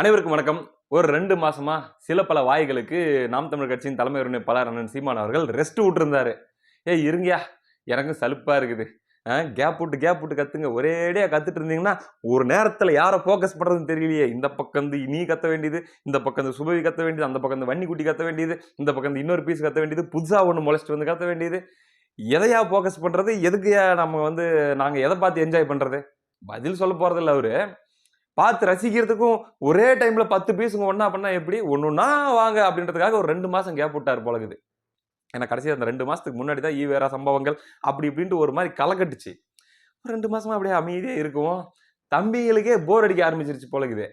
அனைவருக்கும் வணக்கம். ஒரு ரெண்டு மாசமா சில பல வாய்களுக்கு நாம் தமிழ் கட்சியின் தலைமை ஒருங்கிணைப்பாளர் அண்ணன் சீமான் அவர்கள் ரெஸ்ட் விட்டுருந்தாரு. ஏய் இருங்கயா எனக்கும் சலுப்பா இருக்குது. கேப் விட்டு கேப் விட்டு கத்துங்க. ஒரேடியா கத்துட்டு இருந்தீங்கன்னா ஒரு நேரத்துல யாரை ஃபோக்கஸ் பண்றதுன்னு தெரியலையே. இந்த பக்கம் வந்து நீ கத்த வேண்டியது இந்த பக்கம் வந்து சுபவி கத்த வேண்டியது அந்த பக்கம் வந்து வன்னி குட்டி கத்த வேண்டியது இந்த பக்கம் வந்து இன்னொரு பீஸ் கத்த வேண்டியது புதுசா ஒன்று முளைச்சிட்டு வந்து கத்த வேண்டியது. எதையா ஃபோக்கஸ் பண்றது? எதுக்கு நம்ம வந்து நாங்க எதை பார்த்து என்ஜாய் பண்றது? பதில் சொல்ல போறதில்ல அவரு. பார்த்து ரசிக்கிறதுக்கும் ஒரே டைமில் பத்து பீஸுங்க ஒன்றா பண்ணால் எப்படி? ஒண்ணுன்னா வாங்க அப்படின்றதுக்காக ஒரு ரெண்டு மாதம் கேப் விட்டாரு போலகுது ஏன்னா கடைசி அந்த ரெண்டு மாதத்துக்கு முன்னாடி தான் ஈவேரா சம்பவங்கள் அப்படி இப்படின்ட்டு ஒரு மாதிரி கலக்கட்டுச்சு ஒரு ரெண்டு மாதமாக அப்படியே அமைதியாக இருக்கும் தம்பிகளுக்கே போர் அடிக்க ஆரம்பிச்சிருச்சு போலகுது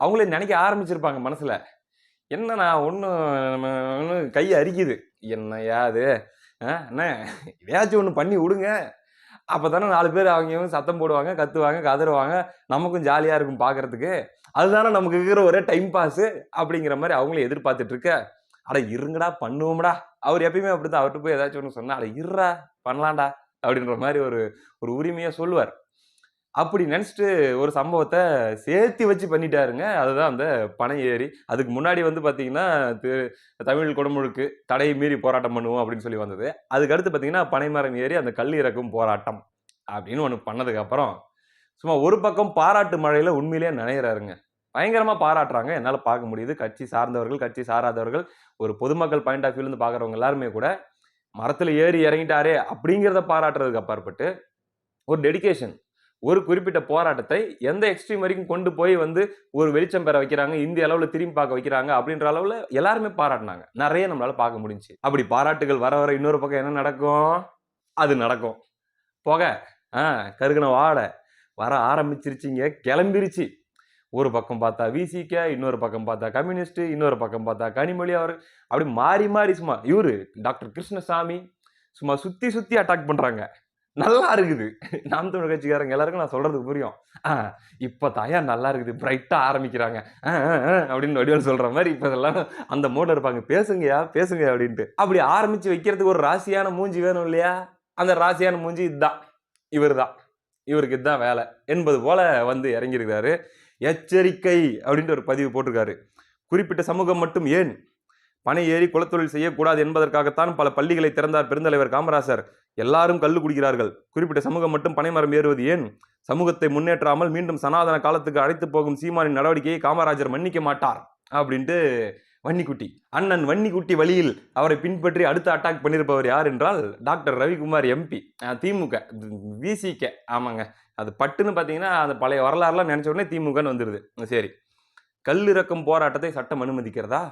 அவங்களே நினைக்க ஆரம்பிச்சிருப்பாங்க மனசில். என்ன நான் ஒன்றும் கை அரிக்குது. என்னையா அது என்ன? இதையாச்சும் ஒன்று பண்ணி விடுங்க. அப்போ தானே நாலு பேர் அவங்க சத்தம் போடுவாங்க கத்துவாங்க கதறுவாங்க. நமக்கும் ஜாலியாக இருக்கும் பார்க்கறதுக்கு அதுதானே நமக்கு இருக்கிற ஒரே டைம் பாஸு அப்படிங்கிற மாதிரி அவங்களும் எதிர்பார்த்துட்டு இருக்க. அட இருங்கடா பண்ணுவோம்டா. அவர் எப்பயுமே அப்படி தான் அவர்கிட்ட போய் ஏதாச்சும் ஒன்று சொன்னா அட இருடா பண்ணலாம்டா. அப்படின்ற மாதிரி ஒரு ஒரு உரிமையாக சொல்லுவார். அப்படி நினச்சிட்டு ஒரு சம்பவத்தை சேர்த்து வச்சு பண்ணிட்டாருங்க. அதுதான் அந்த பனை ஏறி அதுக்கு முன்னாடி வந்து பார்த்தீங்கன்னா திரு தமிழ் குடமுழுக்கு தடையை மீறி போராட்டம் பண்ணுவோம் அப்படின்னு சொல்லி வந்தது. அதுக்கு அடுத்து பார்த்தீங்கன்னா பனைமரம் ஏறி அந்த கல் இறக்கும் போராட்டம் அப்படின்னு ஒன்று பண்ணதுக்கப்புறம் சும்மா ஒரு பக்கம் பாராட்டு மழையில் உண்மையிலேயே நினைகிறாருங்க பயங்கரமாக பாராட்டுறாங்க. என்னால் பார்க்க முடியுது. கட்சி சார்ந்தவர்கள் கட்சி சாராதவர்கள் ஒரு பொதுமக்கள் பாயிண்ட் ஆஃப் வியூலேருந்து பார்க்குறவங்க எல்லாருமே கூட மரத்தில் ஏறி இறங்கிட்டாரே அப்படிங்கிறத பாராட்டுறதுக்கு அப்பாற்பட்டு ஒரு டெடிகேஷன் ஒரு குறிப்பிட்ட போராட்டத்தை எந்த எக்ஸ்ட்ரீம் வரைக்கும் கொண்டு போய் வந்து ஒரு வெளிச்சம் பெற வைக்கிறாங்க இந்திய அளவில் திரும்பி பார்க்க வைக்கிறாங்க அப்படின்ற அளவில் எல்லாருமே பாராட்டினாங்க. நிறைய நம்மளால பார்க்க முடிஞ்சுச்சு. அப்படி பாராட்டுகள் வர வர இன்னொரு பக்கம் என்ன நடக்கும்? அது நடக்கும். புகை ஆ கருகின வாடை வர ஆரம்பிச்சிருச்சிங்க கிளம்பிருச்சு. ஒரு பக்கம் பார்த்தா விசிக இன்னொரு பக்கம் பார்த்தா கம்யூனிஸ்ட் இன்னொரு பக்கம் பார்த்தா கனிமொழி அவர் அப்படி மாறி மாறி சும்மா இவரு டாக்டர் கிருஷ்ணசாமி சும்மா சுற்றி சுற்றி அட்டாக் பண்ணுறாங்க நல்லா இருக்குது. நாம் தமிழ் கட்சிக்காரங்க எல்லாருக்கும் நான் சொல்றது புரியும். ஆ, இப்ப தாயா நல்லா இருக்குது பிரைட்டா ஆரம்பிக்கிறாங்க. அப்படின்னு வடிவல் சொல்ற மாதிரி இப்ப இதெல்லாம் அந்த மோட்ல இருப்பாங்க. பேசுங்கயா பேசுங்க அப்படின்ட்டு. அப்படி ஆரம்பிச்சு வைக்கிறதுக்கு ஒரு ராசியான மூஞ்சி வேணும் இல்லையா? அந்த ராசியான மூஞ்சி இதுதான் இவர் தான் இவருக்கு இதுதான் வேலை. என்பது போல வந்து இறங்கியிருக்காரு எச்சரிக்கை அப்படின்ட்டு ஒரு பதிவு போட்டிருக்காரு. குறிப்பிட்ட சமூகம் மட்டும் ஏன் பனை ஏறி குலத்தொழில் செய்யக்கூடாது என்பதற்காகத்தான் பல பள்ளிகளை திறந்தார் பெருந்தலைவர் காமராசர். எல்லாரும் கல்லு குடிக்கிறார்கள். குறிப்பிட்ட சமூகம் மட்டும் பனைமரம் ஏறுவது ஏன்? சமூகத்தை முன்னேற்றாமல் மீண்டும் சனாதன காலத்துக்கு அழைத்து போகும் சீமானின் நடவடிக்கையை காமராஜர் மன்னிக்க மாட்டார் அப்படின்ட்டு வன்னிக்குட்டி அண்ணன் வன்னிக்குட்டி வழியில் அவரை பின்பற்றி அடுத்து அட்டாக் பண்ணியிருப்பவர் யார் என்றால் டாக்டர் ரவிக்குமார் எம்பி. திமுக விசிக ஆமாங்க. அது பட்டுன்னு பார்த்தீங்கன்னா அந்த பழைய வரலாறுலாம் நினச்ச உடனே திமுகன்னு வந்துடுது சரி. கல்லிறக்கும் போராட்டத்தை சட்டம் அனுமதிக்கிறதா?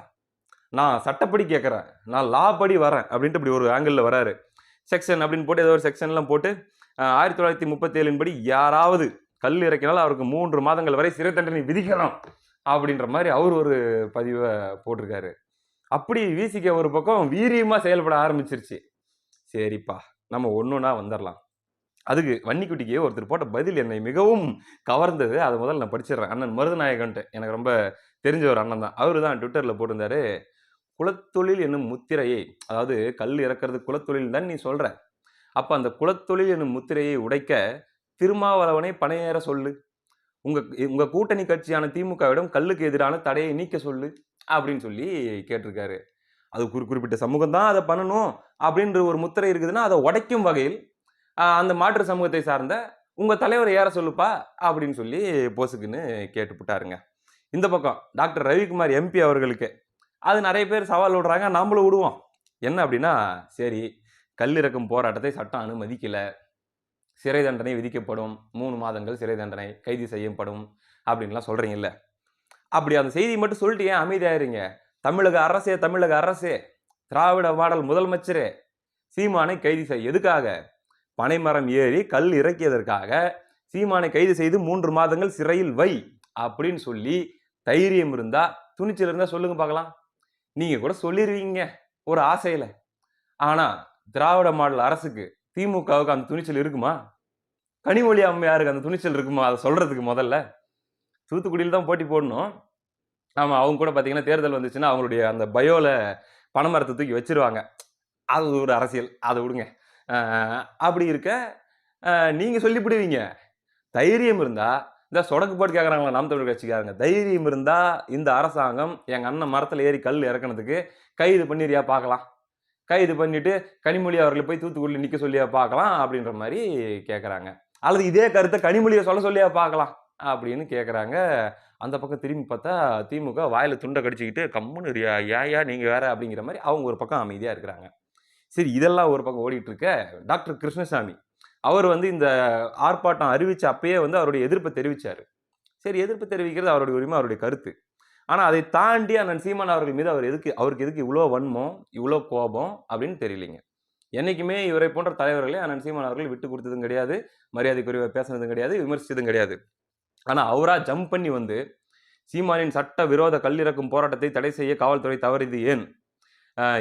நான் சட்டப்படி கேட்குறேன் நான் லா படி வரேன் அப்படின்ட்டு இப்படி ஒரு ஆங்கிளில் வராரு. செக்ஷன் அப்படின்னு போட்டு ஏதோ ஒரு செக்ஷன்லாம் போட்டு ஆயிரத்தி தொள்ளாயிரத்தி முப்பத்தேழின் படி யாராவது கல் இறக்கினால் அவருக்கு மூன்று மாதங்கள் வரை சிறை தண்டனை விதிக்கலாம் அப்படின்ற மாதிரி அவர் ஒரு பதிவை போட்டிருக்காரு. அப்படி வீசிக்க ஒரு பக்கம் வீரியமாக செயல்பட ஆரம்பிச்சிருச்சு. சரிப்பா நம்ம ஒன்றுனா வந்துடலாம் அதுக்கு வன்னிக்குட்டிக்கு ஒருத்தர் போட்ட பதில் என்னை மிகவும் கவர்ந்தது. அதை முதல்ல நான் படிச்சிடுறேன். அண்ணன் மருதநாயகன்ட்டு. எனக்கு ரொம்ப தெரிஞ்ச ஒரு அண்ணன் தான். அவர் தான் ட்விட்டரில் போட்டிருந்தாரு. குலத்தொழில் என்னும் முத்திரையை அதாவது கல் இறக்கிறது குலத்தொழில் தான் நீ சொல்கிற அப்போ அந்த குலத்தொழில் என்னும் முத்திரையை உடைக்க திருமாவளவனை பணையேற சொல்லு. உங்கள் உங்கள் கூட்டணி கட்சியான திமுகவிடம் கல்லுக்கு எதிரான தடையை நீக்க சொல்லு அப்படின்னு சொல்லி கேட்டிருக்காரு. அது குறி குறிப்பிட்ட சமூகம் தான் அதை பண்ணணும் அப்படின்ற ஒரு முத்திரை இருக்குதுன்னா அதை உடைக்கும் வகையில் அந்த மாற்று சமூகத்தை சார்ந்த உங்கள் தலைவர் ஏற சொல்லுப்பா அப்படின்னு சொல்லி போசுக்குன்னு கேட்டுப்புட்டாருங்க. இந்த பக்கம் டாக்டர் ரவிக்குமார் எம்பி அவர்களுக்கு அது நிறைய பேர் சவால் விடுறாங்க நம்மளும் விடுவோம். என்ன அப்படின்னா சரி கல்லிறக்கும் போராட்டத்தை சட்டம் அனுமதிக்கலை. சிறை தண்டனை விதிக்கப்படும். மூணு மாதங்கள் சிறை தண்டனை கைது செய்யப்படும் அப்படின்லாம் சொல்றீங்கல்ல. அப்படி அந்த செய்தி மட்டும் சொல்லிட்டு ஏன் அமைதியாயிருங்க? தமிழக அரசே தமிழக அரசே திராவிட மாடல் முதலமைச்சரே சீமானை கைது செய் எதுக்காக? பனைமரம் ஏறி கல் இறக்கியதற்காக சீமானை கைது செய்து மூன்று மாதங்கள் சிறையில் வை அப்படின்னு சொல்லி தைரியம் இருந்தால் துணிச்சல் இருந்தால் சொல்லுங்க பார்க்கலாம். நீங்க கூட சொல்லிடுவீங்க ஒரு ஆசையில. ஆனா திராவிட மாடல் அரசுக்கு திமுகவுக்கு அந்த துணிச்சல் இருக்குமா? கனிமொழி அம்மையாருக்கு அந்த துணிச்சல் இருக்குமா? அதை சொல்றதுக்கு முதல்ல. தூத்துக்குடியில் தான் போட்டி போடணும். ஆமாம் அவங்க கூட பார்த்தீங்கன்னா தேர்தல் வந்துச்சுன்னா அவங்களுடைய அந்த பயோவில் பணமரத்தை தூக்கி வச்சிருவாங்க. அது ஒரு அரசியல். அதை விடுங்க. அப்படி இருக்க நீங்கள் சொல்லிவிடுவீங்க தைரியம் இருந்தால் இந்த சொடக்கு போட்டு கேட்குறாங்களா நாம் தமிழ் கட்சிக்காரங்க. தைரியம் இருந்தால் இந்த அரசாங்கம் எங்கள் அண்ணன் மரத்தில் ஏறி கல் இறக்குனதுக்கு கைது பண்ணிடுறியா பார்க்கலாம் கைது பண்ணிட்டு கனிமொழி அவர்களை போய் தூத்துக்குடியில் நிற்க சொல்லியா பார்க்கலாம் அப்படின்ற மாதிரி கேட்குறாங்க அல்லது இதே கருத்தை கனிமொழியை சொல்ல சொல்லியா பார்க்கலாம் அப்படின்னு கேட்குறாங்க அந்த பக்கம் திரும்பி பார்த்தா திமுக வாயில் துண்டை கடிச்சிக்கிட்டு கம்முன்னு ரியா ஏயா நீங்கள் வேற அப்படிங்கிற மாதிரி அவங்க ஒரு பக்கம் அமைதியாக இருக்கிறாங்க. சரி இதெல்லாம் ஒரு பக்கம் ஓடிட்டு இருக்க டாக்டர் கிருஷ்ணசாமி அவர் வந்து இந்த ஆர்ப்பாட்டம் அறிவிச்ச அப்பயே வந்து அவருடைய எதிர்ப்பை தெரிவித்தார் சரி எதிர்ப்பு தெரிவிக்கிறது அவருடைய உரிமை அவருடைய கருத்து. ஆனால் அதை தாண்டி அண்ணன் சீமான் அவர்கள் மீது அவர் எதுக்கு அவருக்கு எதுக்கு இவ்வளோ வன்மம் இவ்வளோ கோபம் அப்படின்னு தெரியலைங்க. என்றைக்குமே இவரை போன்ற தலைவர்களே அண்ணன் சீமான் அவர்கள் விட்டு கொடுத்ததும் கிடையாது மரியாதைக்குரிய பேசுனதும் கிடையாது விமர்சித்ததும் கிடையாது. ஆனால் அவராக ஜம்ப் பண்ணி வந்து சீமானின் சட்ட விரோத கல்லிறக்கும் போராட்டத்தை தடை செய்ய காவல்துறை தவறியது ஏன்?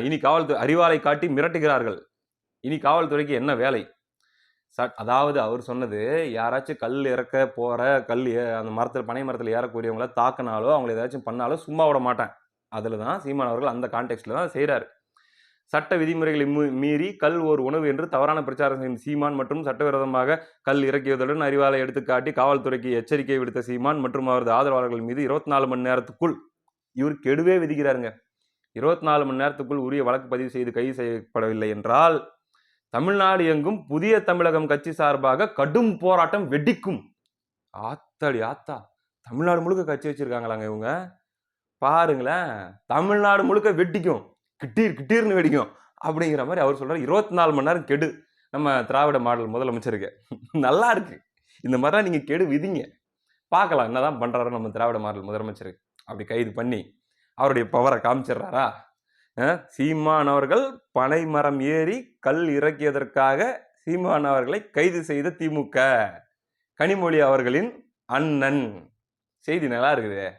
இனி காவல்துறை அறிவாலை காட்டி மிரட்டுகிறார்கள். இனி காவல்துறைக்கு என்ன வேலை? சட் அதாவது அவர் சொன்னது யாராச்சும் கல் இறக்க போகிற கல் அந்த மரத்தில் பனை மரத்தில் ஏறக்கூடியவங்கள தாக்கினாலோ அவங்கள ஏதாச்சும் பண்ணாலோ சும்மா விட மாட்டேன். அதில் தான் சீமான் அவர்கள் அந்த கான்டெக்ட்டில் தான் செய்கிறார் சட்ட விதிமுறைகளை மீ- மீறி கல் ஒரு உணவு என்று தவறான பிரச்சாரம் செய்யும் சீமான் மற்றும் சட்டவிரோதமாக கல் இறக்கியதுடன் அறிவாலை எடுத்துக்காட்டி காவல்துறைக்கு எச்சரிக்கை விடுத்த சீமான் மற்றும் அவரது ஆதரவாளர்கள் மீது இருபத்தி நாலு மணி நேரத்துக்குள் இவர் கெடுவே விதிக்கிறாருங்க. இருபத்தி நாலு மணி நேரத்துக்குள் உரிய வழக்கு பதிவு செய்து கைது செய்யப்படவில்லை என்றால் தமிழ்நாடு எங்கும் புதிய தமிழகம் கட்சி சார்பாக கடும் போராட்டம் வெடிக்கும். ஆத்தாடி ஆத்தா. தமிழ்நாடு முழுக்க கட்சி வச்சிருக்காங்களாங்க இவங்க. பாருங்களேன். தமிழ்நாடு முழுக்க வெட்டிக்கும் கிட்டீர் கிட்டீர்னு வெடிக்கும். அப்படிங்கிற மாதிரி அவர் சொல்றாரு. இருபத்தி நாலு மணி நேரம் கெடு. நம்ம திராவிட மாடல் முதலமைச்சருக்கு. நல்லா இருக்கு. இந்த மாதிரிலாம் நீங்க கெடு விதிங்க. பார்க்கலாம். என்னதான் பண்றாரு நம்ம திராவிட மாடல் முதலமைச்சருக்கு அப்படி கைது பண்ணி அவருடைய பவரை காமிச்சிடுறாரா? சீமான் அவர்கள் பனை மரம் ஏறி கல் இறக்கியதற்காக சீமான் அவர்களை கைது செய்த திமுக. கனிமொழி அவர்களின் அண்ணன். செய்தி நல்லா இருக்குது.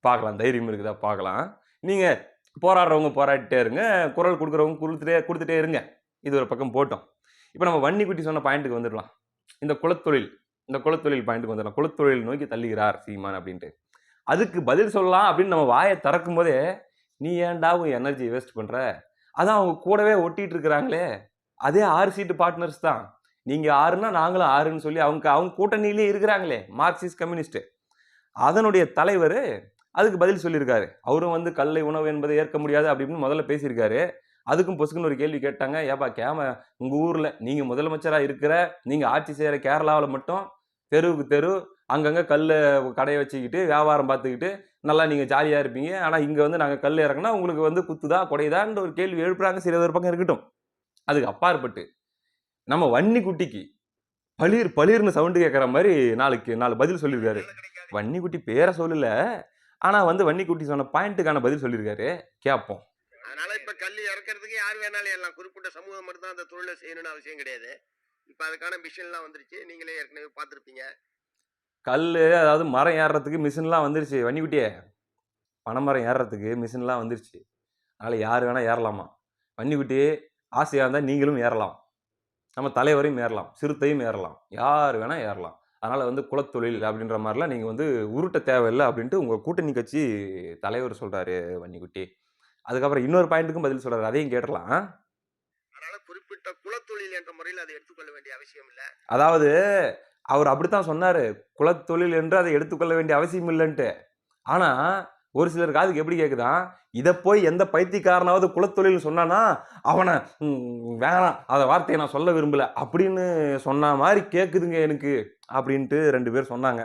பார்க்கலாம். தைரியம் இருக்குதா? பார்க்கலாம். நீங்கள் போராடுறவங்க போராடிட்டே இருங்க. குரல் கொடுக்குறவங்க கொடுத்துட்டே கொடுத்துட்டே இருங்க. இது ஒரு பக்கம் போட்டோம். இப்போ நம்ம வன்னிக்குட்டி சொன்ன பாயிண்ட்டுக்கு வந்துடலாம். இந்த குலத்தொழில் இந்த குலத்தொழில் பாயிண்ட்டுக்கு வந்துடலாம். குலத்தொழில் நோக்கி தள்ளுகிறார் சீமான் அப்படின்ட்டு. அதுக்கு பதில் சொல்லலாம் அப்படின்னு நம்ம வாயை திறக்கும் போதே நீ ஏன்டா உன் எனர்ஜி வேஸ்ட் பண்ணுற அதான் அவங்க கூடவே ஒட்டிட்டு இருக்கிறாங்களே. அதே ஆறு சீட்டு பார்ட்னர்ஸ் தான். நீங்கள் ஆறுனா நாங்களும் ஆறுன்னு சொல்லி அவங்க அவங்க கூட்டணியிலே இருக்கிறாங்களே. மார்க்சிஸ்ட் கம்யூனிஸ்ட் அதனுடைய தலைவர் அதுக்கு பதில் சொல்லியிருக்காரு. அவரும் வந்து கல்லை உணவு என்பதை ஏற்க முடியாது அப்படின்னு முதல்ல பேசியிருக்காரு. அதுக்கும் பொசுக்குன்னு ஒரு கேள்வி கேட்டாங்க. ஏப்பா கேம உங்கள் ஊரில் நீங்கள் முதலமைச்சராக இருக்கிற நீங்கள் ஆட்சி செய்கிற கேரளாவில் மட்டும் தெருவுக்கு தெரு அங்கங்கே கல் கடையை வச்சுக்கிட்டு வியாபாரம் பார்த்துக்கிட்டு நல்லா நீங்கள் ஜாலியாக இருப்பீங்க. ஆனால் இங்கே வந்து நாங்கள் கல் இறக்குனா உங்களுக்கு வந்து குத்துதா குடையுதான்ற ஒரு கேள்வி எழுப்புறாங்க. சரி அது ஒரு பக்கம் இருக்கட்டும். அதுக்கு அப்பாற்பட்டு நம்ம வன்னி குட்டிக்கு பளிர் பளிர்னு சவுண்டு கேட்குற மாதிரி நாளைக்கு நாலு பதில் சொல்லியிருக்காரு வன்னி குட்டி பேரை சொல்லல. ஆனால் வந்து வன்னி குட்டி சொன்ன பாயிண்ட்டுக்கான பதில் சொல்லியிருக்காரு கேட்போம் அதனால இப்போ கல் இறக்கிறதுக்கு யார் வேணாலும் எல்லாம் குறிப்பிட்ட சமூகம் மட்டும் தான் அந்த தொழிலை செய்யணும்னு அவசியம் கிடையாது. இப்போ அதுக்கான மிஷின்லாம் வந்துருச்சு. நீங்களே ஏற்கனவே பார்த்துருப்பீங்க. கல் அதாவது மரம் ஏறுறதுக்கு மிஷின்லாம் வந்துருச்சு. வன்னிக்குட்டியே பனைமரம் ஏறுறதுக்கு மிஷின்லாம் வந்துருச்சு. அதனால் யார் வேணால் ஏறலாமா? வன்னிக்குட்டி ஆசையாக இருந்தால் நீங்களும் ஏறலாம். நம்ம தலைவரையும் ஏறலாம். சிறுத்தையும் ஏறலாம். யார் வேணால் ஏறலாம். அதனால் வந்து குலத்தொழில் அப்படின்ற மாதிரிலாம் நீங்கள் வந்து உருட்ட தேவையில்லை அப்படின்ட்டு உங்கள் கூட்டணி கட்சி தலைவர் சொல்கிறாரு வன்னிக்குட்டி. அதுக்கப்புறம் இன்னொரு பாயிண்ட்டுக்கும் பதில் சொல்கிறாரு அதையும் கேட்டுடலாம். அதனால குறிப்பிட்ட குலத்தொழில் என்ற முறையில் அதை எடுத்துக்கொள்ள வேண்டிய அவசியம் இல்லை. அதாவது அவர் அப்படித்தான் சொன்னார். குலத்தொழில் என்று அதை எடுத்துக்கொள்ள வேண்டிய அவசியம் இல்லைன்ட்டு. ஆனால் ஒரு சிலர் காதுக்கு எப்படி கேட்குதான் இதை போய் எந்த பைத்தியக்காரனாவது குலத்தொழில் சொன்னானா அவனை வேணாம் அதை வார்த்தையை நான் சொல்ல விரும்பல அப்படின்னு சொன்ன மாதிரி கேட்குதுங்க எனக்கு அப்படின்ட்டு ரெண்டு பேர் சொன்னாங்க.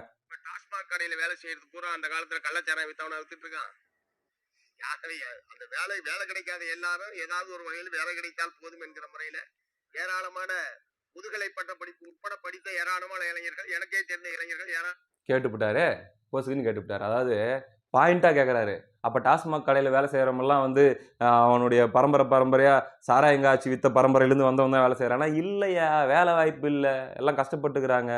டாஸ்மாக் கடையில் வேலை செய்யறது பூரா அந்த காலத்தில் கள்ளச்சாரம் வித்தவனை வித்துட்டு இருக்கான். அந்த வேலை வேலை கிடைக்காத எல்லாரும் ஏதாவது ஒரு வகையில் வேலை கிடைத்தால் போதும் என்கிற முறையில் ஏராளமான முதுகலை பட்ட படிப்பு உட்பட படித்த ஏராளமான இளைஞர்கள் எனக்கே தெரிந்த இளைஞர்கள் ஏன்னா கேட்டுவிட்டாரு போசுக்குன்னு கேட்டுவிட்டாரு அதாவது பாயிண்டாக கேட்குறாரு அப்போ டாஸ்மாக் கடையில் வேலை செய்கிறவங்கலாம் வந்து அவனுடைய பரம்பரை பரம்பரையாக சாராயங்க வித்த பரம்பரையிலேருந்து வந்தவன் தான் வேலை செய்கிறானா இல்லையா? வேலை வாய்ப்பு இல்லை. எல்லாம் கஷ்டப்பட்டுக்கிறாங்க.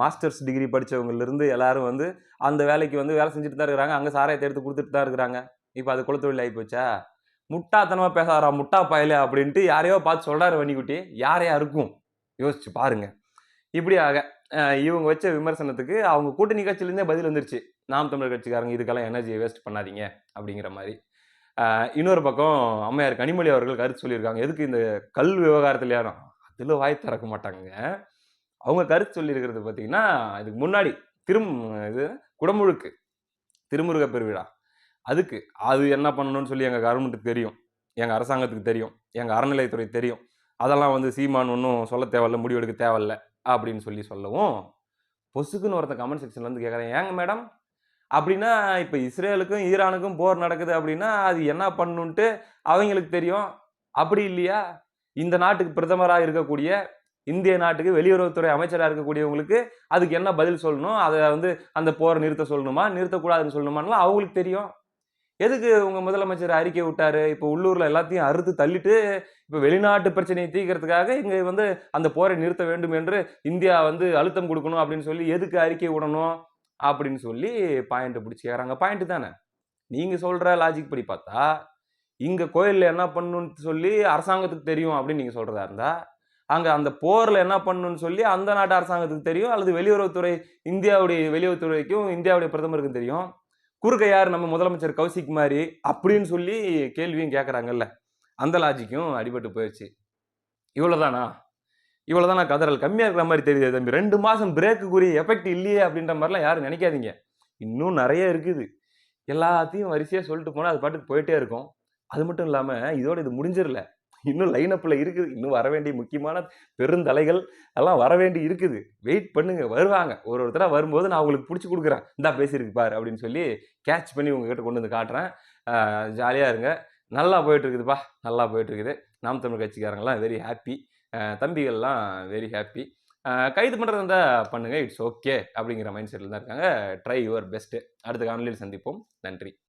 மாஸ்டர்ஸ் டிகிரி படித்தவங்கலேருந்து எல்லாரும் வந்து அந்த வேலைக்கு வந்து வேலை செஞ்சுட்டு தான் இருக்கிறாங்க. அங்கே சாராயத்தை எடுத்து கொடுத்துட்டு தான் இருக்கிறாங்க. இப்போ அது குலத்தொழில் ஆகி போச்சா முட்டாத்தனமாக பேசாரா முட்டா பயல அப்படின்ட்டு யாரையோ பார்த்து சொல்கிறாரு வன்னிக்குட்டி. யாரையா இருக்கும்? யோசிச்சு பாருங்க. இப்படியாக ஆக இவங்க வச்ச விமர்சனத்துக்கு அவங்க கூட்டணி கட்சியிலேருந்தே பதில் வந்துருச்சு. நாம் தமிழர் கட்சிக்காரங்க இதுக்கெல்லாம் எனர்ஜியை வேஸ்ட் பண்ணாதீங்க அப்படிங்கிற மாதிரி. இன்னொரு பக்கம் அம்மையார் கனிமொழி அவர்கள் கருத்து சொல்லியிருக்காங்க. எதுக்கு இந்த கல் விவகாரத்தில் யாரும் அதில் வாய் திறக்க மாட்டாங்க அவங்க கருத்து சொல்லியிருக்கிறது பார்த்தீங்கன்னா இதுக்கு முன்னாடி திரும் இது குடமுழுக்கு திருமுருக பெருவிழா அதுக்கு அது என்ன பண்ணணும்னு சொல்லி எங்கள் கவர்மெண்ட்டுக்கு தெரியும். எங்கள் அரசாங்கத்துக்கு தெரியும். எங்கள் அறநிலையத்துறை தெரியும். அதெல்லாம் வந்து சீமான் ஒன்றும் சொல்ல தேவையில்ல முடிவெடுக்க தேவையில்ல அப்படின்னு சொல்லி சொல்லவும். பொசுக்குன்னு ஒருத்தன் கமெண்ட் செக்ஷன்லேருந்து கேட்குறேன் ஏங்க மேடம் அப்படின்னா இப்போ இஸ்ரேலுக்கும் ஈரானுக்கும் போர் நடக்குது அப்படின்னா அது என்ன பண்ணுன்ட்டு அவங்களுக்கு தெரியும். அப்படி இல்லையா? இந்த நாட்டுக்கு பிரதமராக இருக்கக்கூடிய இந்திய நாட்டுக்கு வெளியுறவுத்துறை அமைச்சராக இருக்கக்கூடியவங்களுக்கு அதுக்கு என்ன பதில் சொல்லணும்? அதை வந்து அந்த போரை நிறுத்த சொல்லணுமா? நிறுத்தக்கூடாதுன்னு சொல்லணுமான்லாம் அவங்களுக்கு தெரியும். எதுக்கு உங்க முதலமைச்சர் அறிக்கை விட்டாரு? இப்போ உள்ளூர்ல எல்லாத்தையும் அறுத்து தள்ளிட்டு இப்போ வெளிநாட்டு பிரச்சனையை தீர்க்கறதுக்காக இங்க வந்து அந்த போரை நிறுத்த வேண்டும் என்று இந்தியா வந்து அழுத்தம் கொடுக்கணும் அப்படின்னு சொல்லி எதுக்கு அறிக்கை விடணும்? அப்படின்னு சொல்லி பாயிண்ட் பிடிச்சி ஏறாங்க பாயிண்ட் தானே? நீங்க சொல்ற லாஜிக் படி பார்த்தா இங்க கோயில்ல என்ன பண்ணணும்னு சொல்லி அரசாங்கத்துக்கு தெரியும் அப்படின்னு நீங்க சொல்றதா இருந்தா அங்க அந்த போர்ல என்ன பண்ணணும்னு சொல்லி அந்த நாட்டு அரசாங்கத்துக்கு தெரியும் அல்லது வெளியுறவுத்துறை இந்தியாவுடைய வெளியுறவுத்துறைக்கும் இந்தியாவுடைய பிரதமருக்கும் தெரியும். குறுக்க யார் நம்ம முதலமைச்சர் கௌசிக் மாதிரி அப்படின்னு சொல்லி கேள்வியும் கேட்குறாங்கல்ல அந்த லாஜிக்கும் அடிபட்டு போயிடுச்சு இவ்வளோதானா இவ்வளோதானா கதறல்? கம்மியாக இருக்கிற மாதிரி தெரியுது தம்பி. ரெண்டு மாதம் பிரேக்குக்குரிய எஃபெக்ட் இல்லையே அப்படின்ற மாதிரிலாம் யாரும் நினைக்காதீங்க. இன்னும் நிறைய இருக்குது. எல்லாத்தையும் வரிசையாக சொல்லிட்டு போனால் அது பாட்டுக்கு போயிட்டே இருக்கும். அது மட்டும் இல்லாமல் இதோட இது முடிஞ்சிடல. இன்னும் லைனப்பில் இருக்குது. இன்னும் வர வேண்டிய முக்கியமான பெருந்தலைகள் எல்லாம் வர வேண்டி இருக்குது. வெயிட் பண்ணுங்க. வருவாங்க. ஒரு ஒருத்தராக வரும்போது நான் உங்களுக்கு பிடிச்சி கொடுக்குறேன். இந்தா பேசியிருக்கு பாரு அப்படின்னு சொல்லி கேட்ச் பண்ணி உங்ககிட்ட கொண்டு வந்து காட்டுறேன். ஜாலியாக இருங்க. நல்லா போயிட்டுருக்குதுப்பா. நல்லா போயிட்டுருக்குது. நாம் தமிழ் கட்சிக்காரங்களாம் வெரி ஹாப்பி தம்பிகள்லாம் வெரி ஹாப்பி கைது பண்ணுறது இருந்தால் பண்ணுங்கள் இட்ஸ் ஓகே அப்படிங்கிற மைண்ட் செட்டில் தான் இருக்காங்க. ட்ரை யுவர் பெஸ்ட்டு அடுத்த காணொலியில் சந்திப்போம். நன்றி.